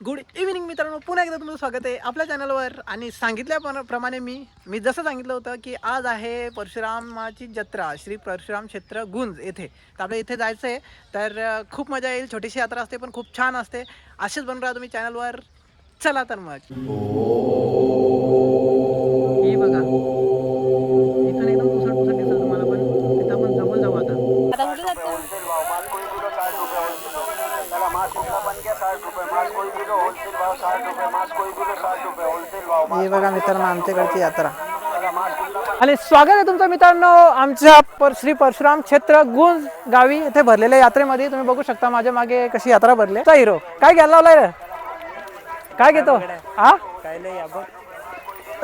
Good evening मित्रांनो. पुन्हा एकदा तुमचं स्वागत आहे आपल्या चॅनलवर आणि सांगितल्याप्रमाणे मी मी जसं सांगितलं होतं की आज आहे परशुरामाची जत्रा श्री परशुराम क्षेत्र गुंज येथे. तर आपल्या इथे जायचं आहे तर खूप मजा येईल. छोटीशी यात्रा असते पण खूप छान असते. असेच बनून राहा तुम्ही चॅनलवर चला तर मग. ही बघा मित्रांनो आमच्याकडची यात्रा. आणि स्वागत आहे तुमचं मित्रांनो आमच्या पर श्री परशुराम क्षेत्र गुंज गावी इथे भरलेल्या यात्रेमध्ये. तुम्ही बघू शकता माझ्या मागे कशी यात्रा भरली. चा हिरो. काय घ्यायला लावलाय रे? काय घेतो? हा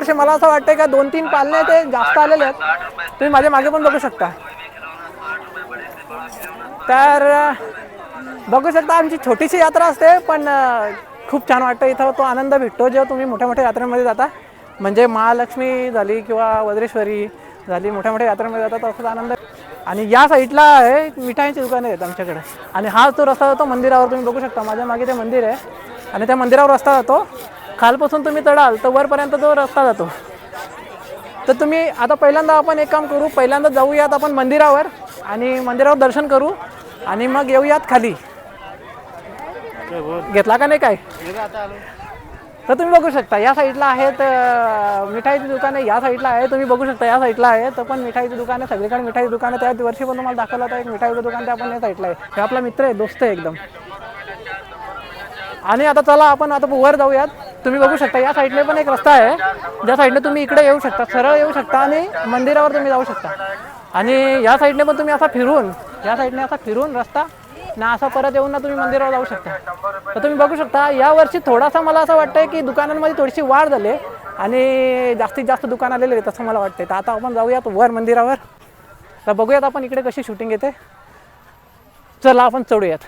असे मला असं वाटतंय का दोन तीन पालने ते जास्त आलेले आहेत. तुम्ही माझ्या मागे पण बघू शकता. तर बघू शकता आमची छोटीशी यात्रा असते पण खूप छान वाटतं. इथं तो आनंद भेटतो जेव्हा तुम्ही मोठ्या मोठ्या यात्रेमध्ये जाता. म्हणजे महालक्ष्मी झाली किंवा वज्रेश्वरी झाली मोठ्या मोठ्या यात्रेमध्ये जातात तसाच आनंद आणि या साईडला आहे मिठाईची दुकानं आहेत आमच्याकडे. आणि हा जो रस्ता जातो मंदिरावर तुम्ही बघू शकता माझ्या मागे ते मंदिर आहे. आणि त्या मंदिरावर रस्ता जातो. खालपासून तुम्ही चढाल तर वरपर्यंत जो रस्ता जातो. तर तुम्ही आता पहिल्यांदा आपण एक काम करू पहिल्यांदा जाऊयात आपण मंदिरावर आणि मंदिरावर दर्शन करू आणि मग येऊयात खाली. घेतला का नाही काय? तर तुम्ही बघू शकता या साईडला आहेत मिठाईची दुकाने या साईडला आहे तुम्ही बघू शकता या साईडला आहे तर पण मिठाईची दुकान आहे सगळीकडे मिठाईची दुकान आहे त्या वर्षी पण तुम्हाला दाखवलं होतं एक मिठाईचं दुकान ते आपण या साईडला आहे. हे आपला मित्र आहे दोस्त आहे एकदम. आणि आता चला आपण आता वर जाऊयात. तुम्ही बघू शकता या साईडने पण एक रस्ता आहे. ज्या साईडने तुम्ही इकडे येऊ शकता सरळ येऊ शकता आणि मंदिरावर तुम्ही जाऊ शकता. आणि या साईडने पण तुम्ही असा फिरून या साईडने असा फिरून रस्ता ना असा परत येऊन ना तुम्ही मंदिरावर जाऊ शकता. तर तुम्ही बघू शकता यावर्षी थोडासा मला असं वाटतंय की दुकानांमध्ये थोडीशी वाढ झाली आहे आणि जास्तीत जास्त दुकान आलेले आहेत असं मला वाटतंय. तर आता आपण जाऊयात वर मंदिरावर. तर बघूयात आपण इकडे कशी शूटिंग येते. चला आपण चढूयात.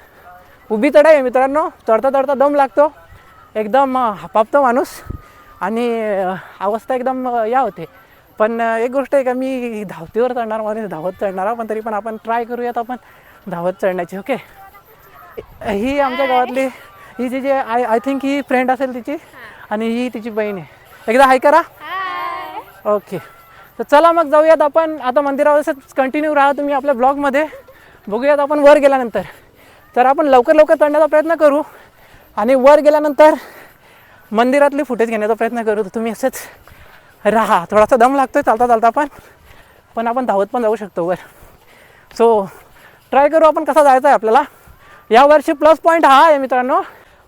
उभी चढ आहे मित्रांनो. चढता चढता दम लागतो. एकदम हपापतो माणूस. आणि अवस्था एकदम या होते. पण एक गोष्ट आहे का मी धावतीवर चढणार माणूस धावत चढणार हो. पण तरी पण आपण ट्राय करूयात आपण धावत चढण्याची ओके ही आमच्या गावातली ही जी जी आय आय थिंक ही फ्रेंड असेल तिची आणि ही तिची बहीण आहे. एकदा हाय करा. ओके तर चला मग जाऊयात आपण. आता मंदिरावर असंच कंटिन्यू राहा तुम्ही आपल्या ब्लॉगमध्ये बघूयात आपण वर गेल्यानंतर. तर आपण लवकर लवकर चढण्याचा प्रयत्न करू. आणि वर गेल्यानंतर मंदिरातली फुटेज घेण्याचा प्रयत्न करू. तर तुम्ही असंच राहा. थोडासा दम लागतोय. चालता चालता पण. पण आपण धावत पण जाऊ शकतो वर. सो ट्राय करू आपण कसा जायचा आहे आपल्याला. यावर्षी प्लस पॉईंट हा आहे मित्रांनो.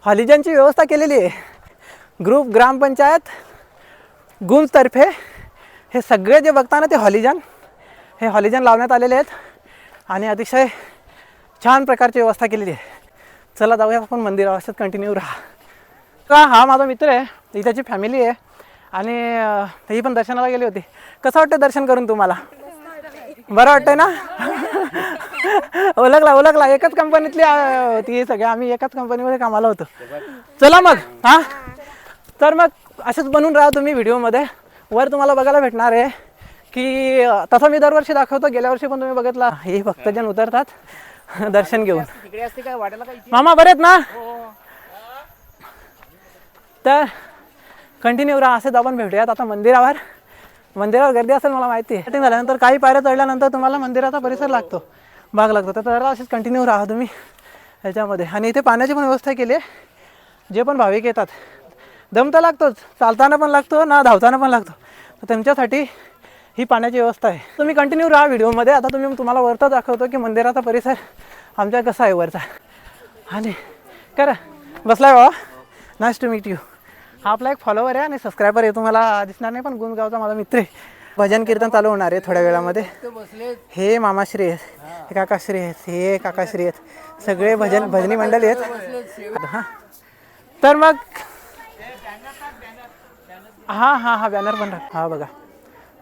हॉलिजनची व्यवस्था केलेली आहे. ग्रुप ग्रामपंचायत गुंजतर्फे हे सगळे जे बघताना ते हॉलिजन हे हॉलिजन लावण्यात आलेले आहेत. आणि अतिशय छान प्रकारची व्यवस्था केलेली आहे. चला जाऊया आपण मंदिरावर असंच कंटिन्यू राहा. का हा माझा मित्र आहे. इथ्याची फॅमिली आहे. आणि अं, ही पण दर्शनाला गेली होती. कसं वाटतं दर्शन करून तुम्हाला? बरं वाटतंय ना? ओळखला ओळखला. एकच कंपनीतली अं, होती सगळे आम्ही एकाच कंपनीमध्ये कामाला होतो. चला मग हां? तर मग असंच बनून राहा तुम्ही व्हिडिओमध्ये. वर तुम्हाला बघायला भेटणार आहे की तसं मी दरवर्षी दाखवतो गेल्या वर्षी पण तुम्ही बघितला. हे भक्तजन उतरतात. दर्शन घेऊन. मामा बरेत ना? तर कंटिन्यू राहा असंच आपण भेटूयात आता मंदिरावर. मंदिरावर गर्दी असेल मला माहिती आहे. झाल्यानंतर काही पायऱ्या चढल्यानंतर तुम्हाला मंदिराचा परिसर लागतो. भाग लागतो तर जरा असेच कंटिन्यू राहा तुम्ही. ह्याच्यामध्ये. आणि इथे पाण्याची पण व्यवस्था केली आहे. जे पण भाविक येतात. दम तर लागतोच. चालताना पण लागतो ना धावताना पण लागतो. तर त्यांच्यासाठी ही पाण्याची व्यवस्था आहे. तुम्ही कंटिन्यू राहा व्हिडिओमध्ये. आता तुम्ही तुम्हाला वरता दाखवतो की मंदिराचा परिसर आमच्या कसा आहे वरचा. आणि करा. बसलाय बाबा नाईस टू मीट यू हा आपला एक फॉलोवर आहे आणि सबस्क्रायबर आहे. तुम्हाला दिसणार नाही पण गुणगावचा माझा मित्र आहे. भजन कीर्तन चालू होणार आहे थोड्या वेळामध्ये. हे मामाश्री आहेत. हे काकाश्री आहेत. हे काकाश्री आहेत. सगळे भजन भजनी मंडळी आहेत. हां. तर मग हां हां हा बॅनर पण हा बघा.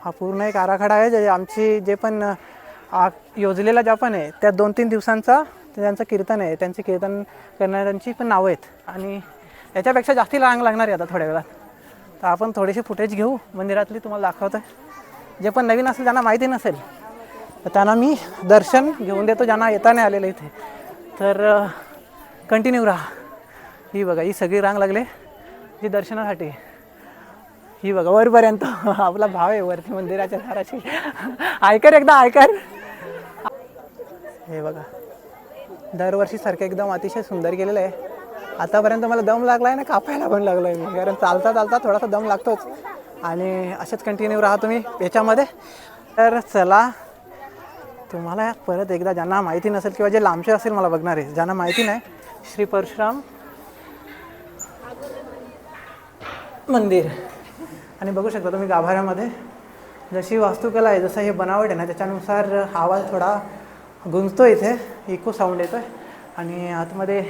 हा पूर्ण एक आराखडा आहे. जे आमची जे पण योजलेला ज्या पण आहे त्या दोन तीन दिवसांचा त्यांचं कीर्तन आहे. त्यांचे कीर्तन करणाऱ्यांची पण नावं आहेत. आणि याच्यापेक्षा जास्ती लांग लागणार आहे आता थोड्या वेळात. तर आपण थोडीशी फुटेज घेऊ. मंदिरातली तुम्हाला दाखवतो आहे जे पण नवीन असेल ज्यांना माहिती नसेल तर त्यांना मी दर्शन घेऊन देतो ज्यांना येता नाही आलेलं इथे. तर कंटिन्यू राहा. ही बघा ही सगळी रांग लागले ही दर्शनासाठी. ही बघा वरपर्यंत. आपला भाव आहे वरती मंदिराच्या दाराशी ऐकर एकदा ऐकर हे बघा. दरवर्षीसारखं एकदम अतिशय सुंदर केलेलं आहे. आतापर्यंत मला दम लागला आहे ना कापायला पण लागलो आहे मी. कारण चालता चालता थोडासा दम लागतोच. आणि असेच कंटिन्यू राहा तुम्ही याच्यामध्ये. तर चला तुम्हाला परत एकदा ज्यांना माहिती नसेल किंवा जे लांबचे असेल मला बघणारे ज्यांना माहिती नाही श्री परशुराम मंदिर. आणि बघू शकता तुम्ही गाभाऱ्यामध्ये जशी वास्तुकला आहे जसं हे बनावट आहे ना त्याच्यानुसार आवाज थोडा गुंजतो इथे इको साऊंड येतो आहे आणि आतमध्ये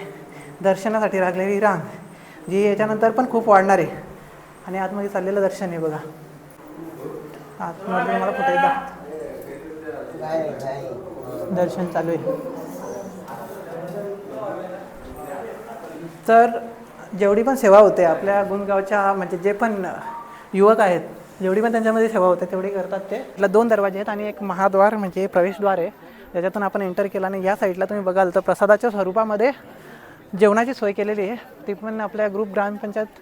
दर्शनासाठी लागलेली रांग जी याच्यानंतर पण खूप वाढणार आहे. आणि आतमध्ये चाललेलं दर्शन आहे बघा. आतमध्ये मला कुठे दाखवतो दर्शन चालू आहे. तर जेवढी पण सेवा होते आपल्या गुणगावच्या म्हणजे जे पण युवक आहेत जेवढी पण त्यांच्यामध्ये सेवा होते तेवढी करतात ते. त्याला दोन दरवाजे आहेत आणि एक महाद्वार म्हणजे प्रवेशद्वार आहे. ज्याच्यातून आपण एंटर केला आणि या साईडला तुम्ही बघाल तर प्रसादाच्या स्वरूपामध्ये जेवणाची सोय केलेली आहे. ती पण आपल्या ग्रुप ग्रामपंचायत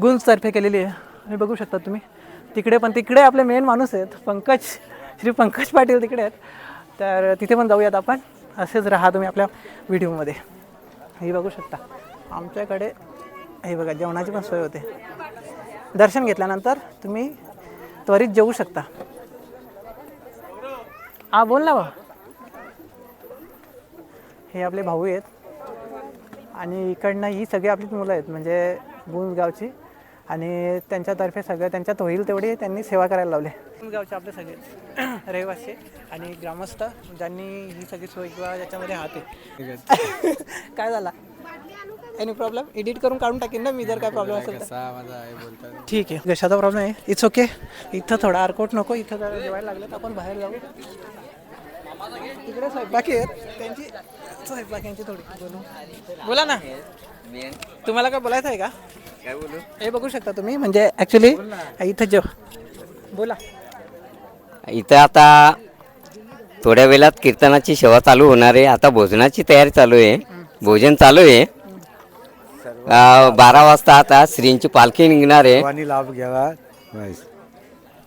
गुंजतर्फे केलेली आहे. हे बघू शकता तुम्ही. तिकडे पण तिकडे आपले मेन माणूस आहेत. पंकज श्री पंकज पाटील तिकडे आहेत. तर तिथे पण जाऊयात आपण. असेच राहा तुम्ही आपल्या व्हिडिओमध्ये. हे बघू शकता. आमच्याकडे हे बघा जेवणाची पण सोय होते. दर्शन घेतल्यानंतर तुम्ही त्वरित जेवू शकता. हा बोल ना बा हे आपले भाऊ आहेत. आणि इकडनं ही सगळी आपलीच मुलं आहेत. म्हणजे गावची आणि त्यांच्यातर्फे सगळं त्यांच्यात होईल तेवढी त्यांनी सेवा करायला लावले. गावचे आपले सगळे रहिवासी आणि ग्रामस्थ ज्यांनी ही सगळी सोय किंवा याच्यामध्ये हात आहे. काय झाला? एनी प्रॉब्लेम एडिट करून काढून टाकेन ना मी जर काय प्रॉब्लेम असेल तर. ठीक आहे. कशाचा प्रॉब्लेम आहे. इट्स ओके इथं थोडा आरकोट नको इथं जरा जेवायला लागलं तर आपण बाहेर जाऊ. तिकडे स्वयंपाकी आहेत. त्यांची स्वयंपाक्यांची थोडी बोलू बोला ना. तुम्हाला काय बोलायचं आहे का? काय बोलू? हे बघू शकता तुम्ही. म्हणजे ॲक्च्युली इथं जेव. बोला. इथं आता थोड्या वेळात कीर्तनाची सेवा चालू होणार आहे. आता भोजनाची तयारी चालू आहे. भोजन चालू आहे. अं, बारा वाजता आता श्रींची पालखी निघणार आहे. लाभ घ्यावा.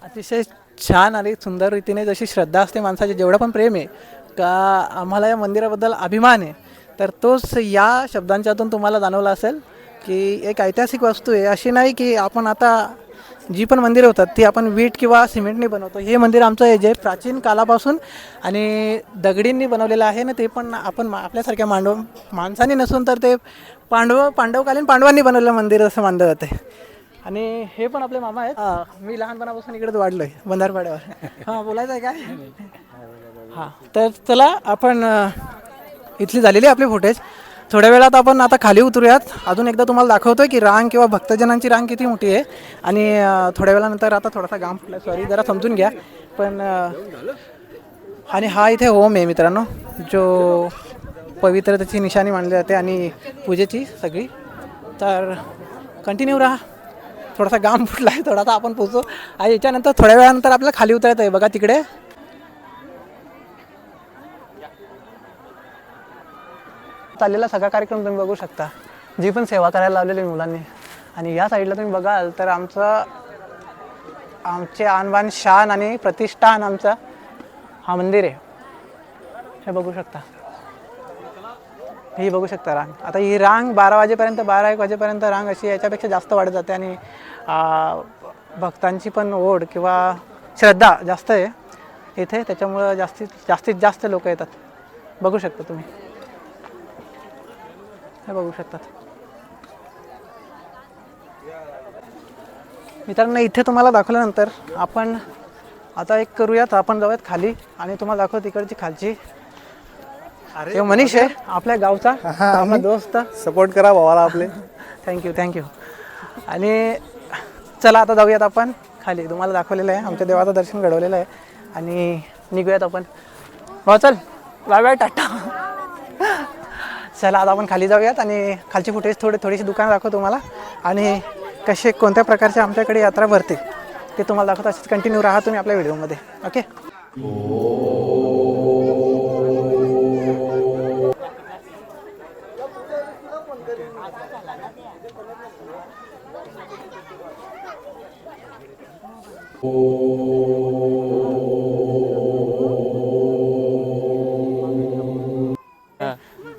अतिशय छान आणि सुंदर रीतीने जशी श्रद्धा असते माणसाचे जेवढं पण प्रेम आहे का आम्हाला या मंदिराबद्दल अभिमान आहे तर तोच या शब्दांच्यातून तुम्हाला जाणवला असेल की एक ऐतिहासिक वस्तू आहे. अशी नाही की आपण आता जी पण मंदिरं होतात ती आपण वीट किंवा सिमेंटने बनवतो. हे मंदिर आमचं आहे जे प्राचीन कालापासून आणि दगडींनी बनवलेलं आहे ना ते पण आपण मा- आपल्यासारख्या मांडव माणसांनी नसून तर ते पांडव पांडवकालीन पांडवांनी बनवलेलं मंदिर असं मानलं जातं आणि हे पण आपले मामा आहेत. मी लहानपणापासून इकडेच वाढलोय बंधारपाड्यावर हां बोलायचं आहे काय? हां तर चला आपण इथली झालेली आहे आपली फुटेज थोड्या वेळात आपण आता खाली उतरूयात. अजून एकदा तुम्हाला दाखवतोय की रांग किंवा भक्तजनांची रांग किती मोठी आहे. आणि थोड्या वेळानंतर आता थोडासा गाम फुटला सॉरी जरा समजून घ्या. पण आणि हा इथे होम आहे मित्रांनो जो पवित्रतेची निशाणी मानली जाते आणि पूजेची सगळी. तर कंटिन्यू राहा. थोडासा गाम फुटला आहे थोडासा आपण पोचू. आणि याच्यानंतर थोड्या वेळानंतर आपल्याला खाली उतरायचं आहे. बघा तिकडे. चाललेला सगळा कार्यक्रम तुम्ही बघू शकता. जी पण सेवा करायला लावलेली मुलांनी. आणि या साईडला तुम्ही बघाल तर आमचं आमचे आणबान शान आणि प्रतिष्ठान आमचा हा मंदिर आहे. हे बघू शकता. ही बघू शकता रांग. आता ही रांग बारा वाजेपर्यंत बारा एक वाजेपर्यंत रांग अशी याच्यापेक्षा जास्त वाढत जाते आणि भक्तांची पण ओढ किंवा श्रद्धा जास्त आहे इथे त्याच्यामुळं जास्तीत जास्तीत जास्त लोक येतात. बघू शकता तुम्ही. हे बघू शकतात. मित्रांनो इथे तुम्हाला दाखवल्यानंतर आपण आता एक करूयात. आपण जाऊयात खाली आणि तुम्हाला दाखवू तिकडची खालची. अरे मनीष आहे आपल्या गावचा आपला दोस्त. सपोर्ट करा भावाला आपले. थँक्यू थँक्यू आणि चला आता जाऊयात आपण. खाली तुम्हाला दाखवलेलं आहे. आमच्या देवाचं दर्शन घडवलेलं आहे. आणि निघूयात आपण. हो चल. बाय बाय टाटा. चला आता आपण खाली जाऊयात आणि खालची फुटेज थोडे थोडीशी दुकानं दाखवतो तुम्हाला. आणि कसे कोणत्या प्रकारचे आमच्याकडे यात्रा भरते ते तुम्हाला दाखवतो. असेच कंटिन्यू राहा तुम्ही आपल्या व्हिडिओमध्ये ओके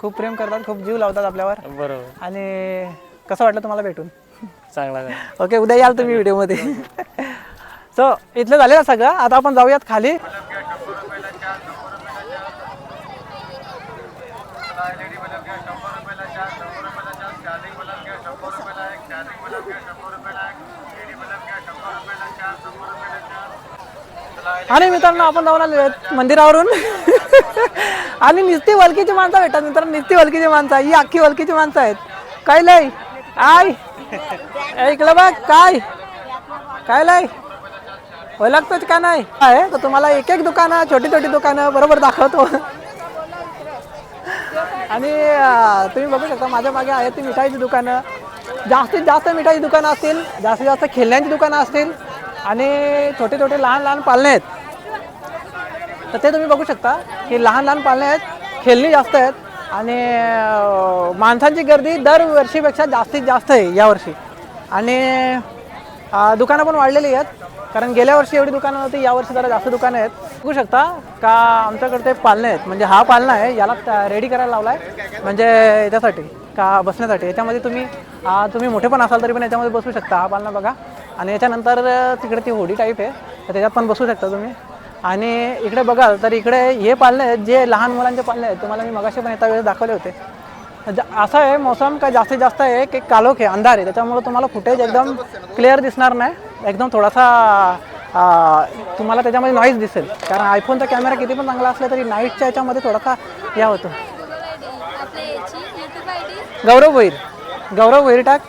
खूप प्रेम करतात खूप जीव लावतात आपल्यावर. बरोबर. आणि कसं वाटलं तुम्हाला भेटून? चांगला झाला. ओके उद्या याल तुम्ही व्हिडिओमध्ये. सो इथलं झालेलं सगळं. आता आपण जाऊयात खाली. आणि मित्रांनो आपण जाऊन आलो मंदिरावरून. आणि निस्ती वलकीची माणसं भेटतात मित्रांनो निस्ती वलकीची माणसं ही अख्खी वलकीची माणसं आहेत. काय लय? आय. ऐकलं बघ काय? काय लय? ओळखतोच का नाही? आहे तर तुम्हाला एक एक दुकानं छोटी छोटी दुकानं बरोबर दाखवतो. आणि तुम्ही बघू शकता माझ्या मागे आहेत ती मिठाईची दुकानं. जास्तीत जास्त मिठाईची दुकानं असतील जास्तीत जास्त खेळण्यांची दुकानं असतील आणि छोटे छोटे लहान लहान पालने आहेत. तर ते तुम्ही बघू शकता. की लहान लहान पाळणे आहेत खेळणी जास्त आहेत आणि माणसांची गर्दी दरवर्षीपेक्षा जास्तीत जास्त आहे यावर्षी आणि दुकानं पण वाढलेली आहेत. कारण गेल्या वर्षी एवढी दुकानं होती यावर्षी जरा जास्त दुकानं आहेत. बघू शकता का आमच्याकडे ते पालणे आहेत. म्हणजे हा पालना आहे याला रेडी करायला लावला आहे म्हणजे याच्यासाठी का बसण्यासाठी. याच्यामध्ये तुम्ही तुम्ही मोठे पण असाल तरी पण याच्यामध्ये बसू शकता. हा पालना बघा. आणि याच्यानंतर तिकडे ती होडी टाईप आहे. तर त्याच्यात पण बसू शकता तुम्ही. आणि इकडे बघाल तर इकडे हे पाळणे आहेत जे लहान मुलांचे पाळणे आहेत तुम्हाला मी मगाशी पण येता वेळेस दाखवले होते. ज- असं आहे मोसम का जास्तीत जास्त आहे की कालोख आहे अंधार आहे त्याच्यामुळे तुम्हाला फुटेज एकदम क्लिअर दिसणार नाही. एकदम थोडासा तुम्हाला त्याच्यामध्ये नॉईज दिसेल. कारण आयफोनचा कॅमेरा किती पण चांगला असला तरी नाईटच्या याच्यामध्ये थोडासा या होतो. गौरव भैर गौरव भैर टाक.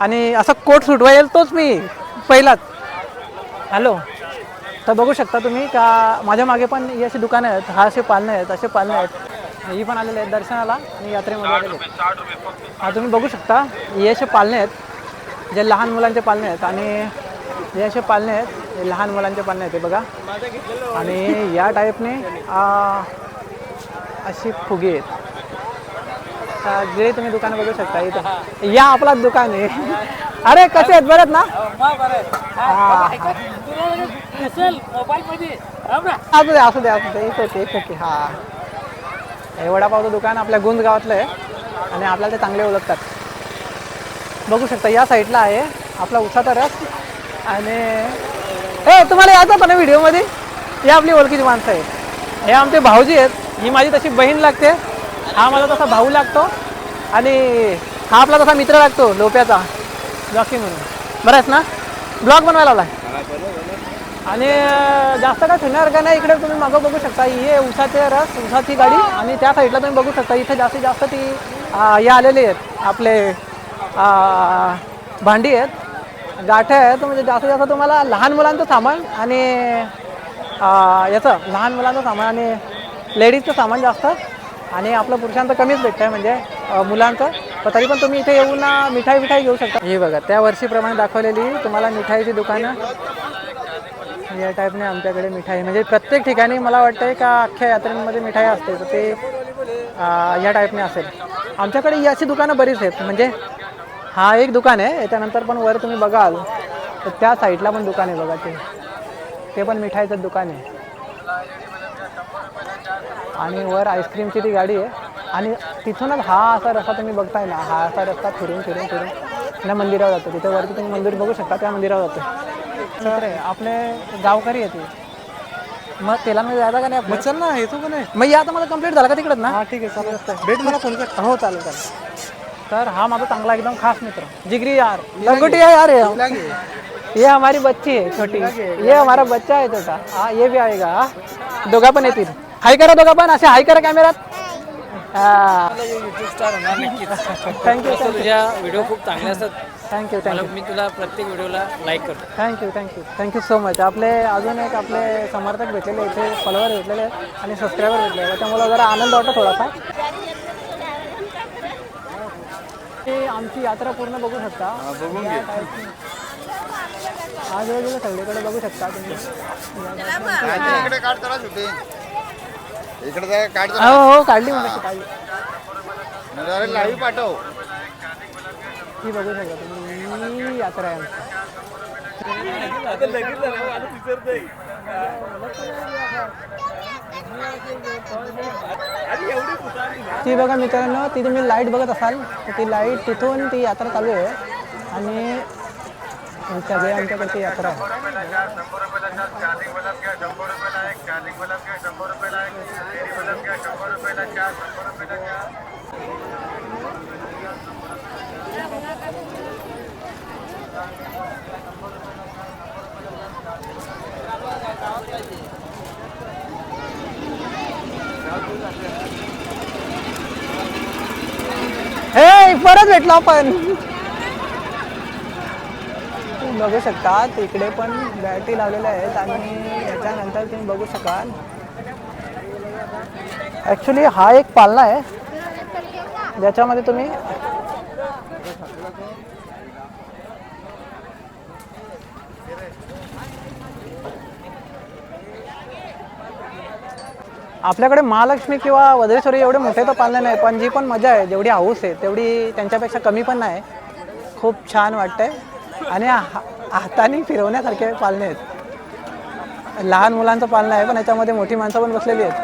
आणि असा कोट सुटवा येईल तोच मी पहिलाच. हॅलो तर बघू शकता तुम्ही का माझ्या मागे पण ही अशी दुकानं आहेत हा असे पालणे आहेत असे पालणे आहेत. ही पण आलेले आहेत दर्शनाला आणि यात्रेमध्ये आलेले आहेत. हा तुम्ही बघू शकता हे असे पालणे आहेत जे लहान मुलांचे पालणे आहेत आणि हे असे पालणे आहेत हे लहान मुलांचे पालणे आहेत हे बघा. आणि या टाईपने आ, अशी फुगे आहेत. जे तुम्ही दुकान बघू शकता इथं. या आपला दुकान आहे. अरे कसे आहेत? बरं आहेत ना? हा. असू दे असू दे असू दे. इथं ओके इथं ओके हा. हे वडापावचं दुकान आपल्या गुंज गावातलं आहे आणि आपल्याला ते चांगले ओळखतात. बघू शकता या साईडला आहे आपला उसाचा रस आणि हे तुम्हाला यायचं पण व्हिडिओमध्ये? ही आपली ओळखीची माणसं आहेत. हे आमचे भाऊजी आहेत. ही माझी तशी बहीण लागते. हा मला तसा भाऊ लागतो. आणि हा आपला तसा मित्र लागतो लोप्याचा. जॉकी म्हणून. बरं आहेस ना? ब्लॉग बनवायला आलाय आणि जास्त काय फिरणार का नाही इकडे तुम्ही मागं बघू शकता. ही आहे उसाचे रस उसाची गाडी आणि त्या साईडला तुम्ही बघू शकता. इथे जास्तीत जास्त ती हे आलेली आहेत आपले भांडी आहेत गाठ्या आहेत. म्हणजे जास्तीत जास्त तुम्हाला लहान मुलांचं सामान आणि याचं लहान मुलांचं सामान आणि लेडीजचं सामान जास्त आणि आपलं पुरुषांचं कमीच भेटतं आहे म्हणजे मुलांचं. पण तरी पण तुम्ही इथे येऊन मिठाई मिठाई घेऊ शकता. हे बघा त्या वर्षीप्रमाणे दाखवलेली तुम्हाला मिठाईची दुकानं. या टाईपने आमच्याकडे मिठाई. म्हणजे प्रत्येक ठिकाणी मला वाटतंय का अख्ख्या यात्रेमध्ये मिठाई असते. तर ते या टाईपने असेल. आमच्याकडे ही अशी दुकानं बरीच आहेत. म्हणजे हा एक दुकान आहे. याच्यानंतर पण वर तुम्ही बघाल तर त्या साईडला पण दुकान आहे बघा ते. ते पण मिठाईचं दुकान आहे. आणि वर आईस्क्रीमची ती गाडी आहे. आणि तिथूनच हा असा रस्ता तुम्ही बघताय ना हा असा रस्ता फिरून फिरून फिरून. त्या मंदिरावर जातो. तिथे वरती तुम्ही मंदिर बघू शकता त्या मंदिरावर जातो. तर आहे, आपले गावकरी येते मग तेलामध्ये जायचा का नाही आपण? चल ना येतो का नाही? मग या आता मला कंप्लीट झाला का तिकडं? ना हा ठीक आहे चालेल. भेट मला फोन कर. हो चालेल चालेल. तर हा माझा चांगला एकदम खास मित्र. जिगरी यार. लंगोटी है यार ये ये हमारी बच्ची है छोटी. ये हमारा बच्चा है छोटा. हाँ ये भी आएगा हाँ. दोघा पण येतील. हाय करा दोघा पण असे हाय करा कॅमेरात थँक्यू तुझ्या व्हिडिओ खूप चांगले असतात. थँक्यू थँक्यू मी तुला प्रत्येक व्हिडिओला लाईक करतो. Thank you thank you thank you so much आपले अजून एक आपले समर्थक भेटलेले इथे फॉलोवर भेटलेले आहेत आणि सबस्क्रायबर भेटले आहेत. त्यामुळे जरा आनंद वाटतो थोडासा. हे आमची यात्रा पूर्ण बघू शकता. बघून घे. आजूबाजूला सगळीकडे बघू शकता तुम्ही. इकडे काढ इकडे हो हो काढली काढली. जरा लाईव्ह पाठव. ही बघू शकता तुम्ही. ही यात्रा आहे आमची. ती बघा मित्रांनो ती तुम्ही लाइट बघत असाल तर ती लाइट तिथून ती यात्रा चालू आहे. आणि सगळे आमच्याकडची यात्रा आहे. हे परत भेटलो आपण तुम्ही बघू शकता तिकडे पण बॅटरी लावलेल्या आहेत आणि याच्यानंतर तुम्ही बघू शकाल. ॲक्च्युली हा एक पालना आहे. ज्याच्यामध्ये तुम्ही आपल्याकडे महालक्ष्मी किंवा वज्रेश्वरी एवढे मोठे तर पालने नाही पण जी पण मजा आहे जेवढी हाऊस आहे तेवढी त्यांच्यापेक्षा कमी पण नाही. खूप छान वाटतंय. आणि हा- हाताने फिरवण्यासारखे पालने आहेत. लहान मुलांचं पालणं आहे पण याच्यामध्ये मोठी माणसं पण बसलेली आहेत.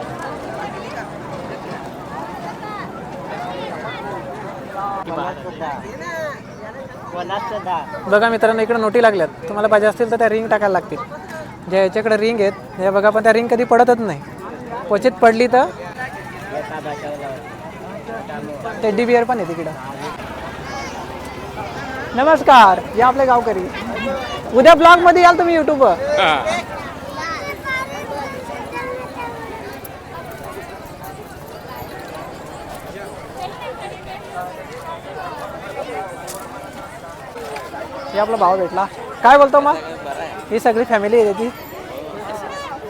बघा मित्रांनो इकडे नोटी लागल्यात. तुम्हाला पाहिजे असतील तर त्या रिंग टाकायला लागतील. ज्या याच्याकडे रिंग आहेत हे बघा पण त्या रिंग कधी पडतच नाही. क्वचित पडली तर टेडी बिअर पण आहे तिकडं. नमस्कार या आपले गावकरी. उद्या ब्लॉगमध्ये याल तुम्ही युट्यूबवर हे आपला भाव भेटला. काय बोलतो मग ही सगळी फॅमिली आहे ती.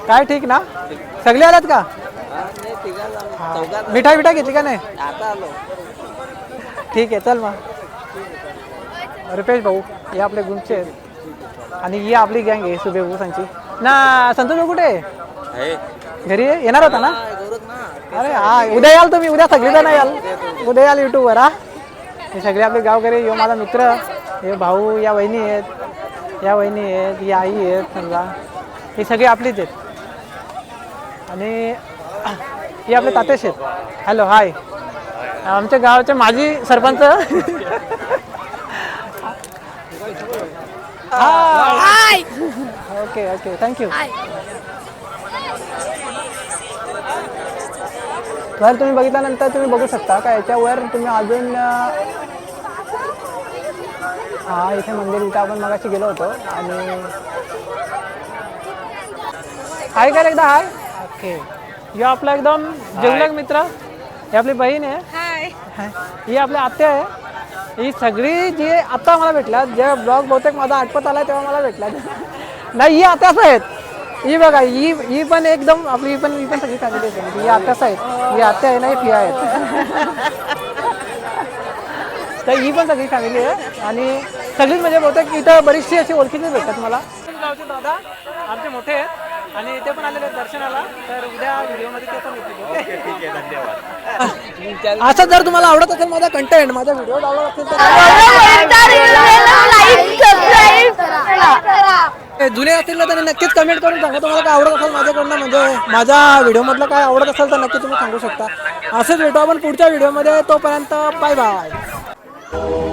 काय ठीक ना? सगळे आलात का. मिठाई मिठाई घेतली का नाही? ठीक आहे चल मग रुपेश भाऊ हे आपले गुंचे आहेत. आणि ही आपली गँग आहे सुबे भाऊसांची ना संतोष भाऊ कुठे आहे? घरी? येणार होता ना? अरे हा उद्या याल तुम्ही उद्या सगळे जण याल. उद्या याल युट्यूबवर हा. हे सगळे आपले गावकरी यो माझा मित्र. हे भाऊ या वहिनी आहेत. या वहिनी आहेत ही आई आहेत समजा. ही सगळी आपलीच आहेत. आणि ही आपले तातेश आहेत. हॅलो हाय आमच्या गावाचे माजी सरपंच. ओके ओके थँक्यू तर तुम्ही बघितल्यानंतर तुम्ही बघू शकता का? याच्यावर तुम्ही अजून हा इथे मंदिर इथं आपण मगाशी गेलो होतो आणि हाय का रे एकदा हाय. ओके यो आपला एकदम जिवलग मित्र. ही आपली बहीण आहे. हाय. ही आपली आत्या आहे. ही सगळी जी आता मला भेटल्यात जे ब्लॉग बहुतेक माझा आठवत आला तेव्हा मला भेटल्यात. नाही ही आत्याच आहेत. ही बघा ही ही पण एकदम आपली ही पण ही पण सगळी फॅमिली आहे. ही आत्याच आहेत. ही आत्या आहे ना ही फिया आहेत. तर ही पण सगळी फॅमिली आहे. आणि सगळीच म्हणजे बहुतेक इथं बरीचशी अशी ओळखीची भेटतात मला. गावचे दादा. आमचे मोठे आहेत. आणि ते पण आलेले आहेत दर्शनाला. तर उद्या व्हिडिओमध्ये ते पण येतील असं जर तुम्हाला आवडत असेल माझा कंटेंट माझा व्हिडिओ आवडत असेल तर जुने असतील ना तर नक्कीच कमेंट करून सांगा. तुम्हाला काय आवडत असेल माझ्याकडनं? म्हणजे माझ्या व्हिडिओमधलं काय आवडत असेल तर नक्की तुम्ही सांगू शकता. असंच भेटू आपण पुढच्या व्हिडिओमध्ये तोपर्यंत बाय बाय Oh.